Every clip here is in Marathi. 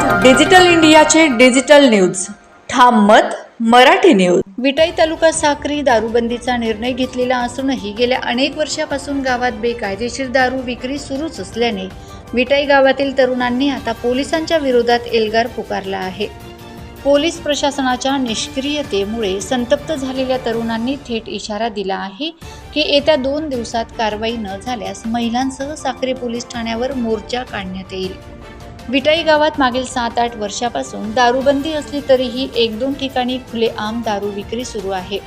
डिजिटल इंडियाचे डिजिटल न्यूज. ठाम मत मराठी न्यूज. विटाई तालुका साक्री दारूबंदीचा निर्णय घेतलेला असूनही गेल्या अनेक वर्षापासून गावात बेकायदेशीर दारू विक्री सुरूच असल्याने विटाई गावातील तरुणांनी आता पोलिसांच्या विरोधात एल्गार पुकारला आहे. पोलीस प्रशासनाच्या निष्क्रियतेमुळे संतप्त झालेल्या तरुणांनी थेट इशारा दिला आहे की येत्या दोन दिवसात कारवाई न झाल्यास महिलांसह साक्री पोलीस ठाण्यावर मोर्चा काढण्यात येईल. विटाई गावात मागील सात आठ वर्षापासून दारूबंदी असली तरीही एक दोन ठिकाणी खुलेआम दारू विक्री सुरू आहे.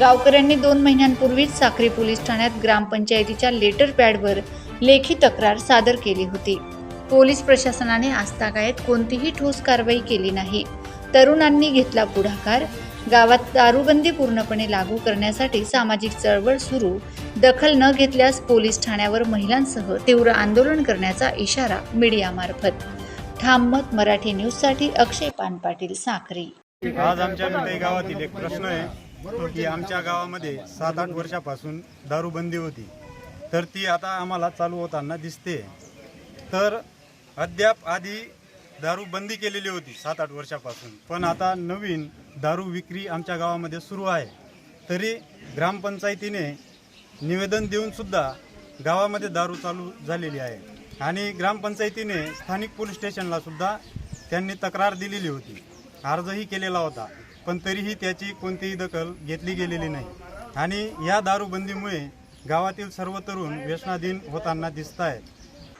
गावकऱ्यांनी दोन महिन्यांपूर्वीच साक्री पोलीस ठाण्यात ग्रामपंचायतीच्या लेटर पॅडवर लेखी तक्रार सादर केली होती. पोलीस प्रशासनाने आजतागायत कोणतीही ठोस कारवाई केली नाही. तरुणांनी घेतला पुढाकार गावात दारूबंदी पूर्णपणे लागू करण्यासाठी सामाजिक चळवळ सुरू. दखल न घेतल्यास पोलीस ठाण्यावर महिलांसह तीव्र आंदोलन करण्याचा इशारा मीडियामार्फत. ठाम मत मराठी न्यूजसाठी अक्षय पानपाटील साखरे आज आमच्या मिठाई गावातील एक प्रश्न आहे. की आमच्या गावामध्ये सात आठ वर्षापासून दारूबंदी होती. तर ती आता आम्हाला चालू होताना दिसते तर अद्याप आधी दारू बंदी केलेली होती सात आठ वर्षापासून. पण आता नवीन दारू विक्री आमच्या गावामध्ये सुरू आहे. तरी ग्रामपंचायतीने निवेदन देऊनसुद्धा गावामध्ये दारू चालू झालेली आहे. आणि ग्रामपंचायतीने स्थानिक पोलीस स्टेशनला सुद्धा त्यांनी तक्रार दिलेली होती. अर्जही केलेला होता. पण तरीही त्याची कोणतीही दखल घेतली गेलेली नाही. आणि या दारूबंदीमुळे गावातील सर्व तरुण व्यसनाधीन होताना दिसत आहेत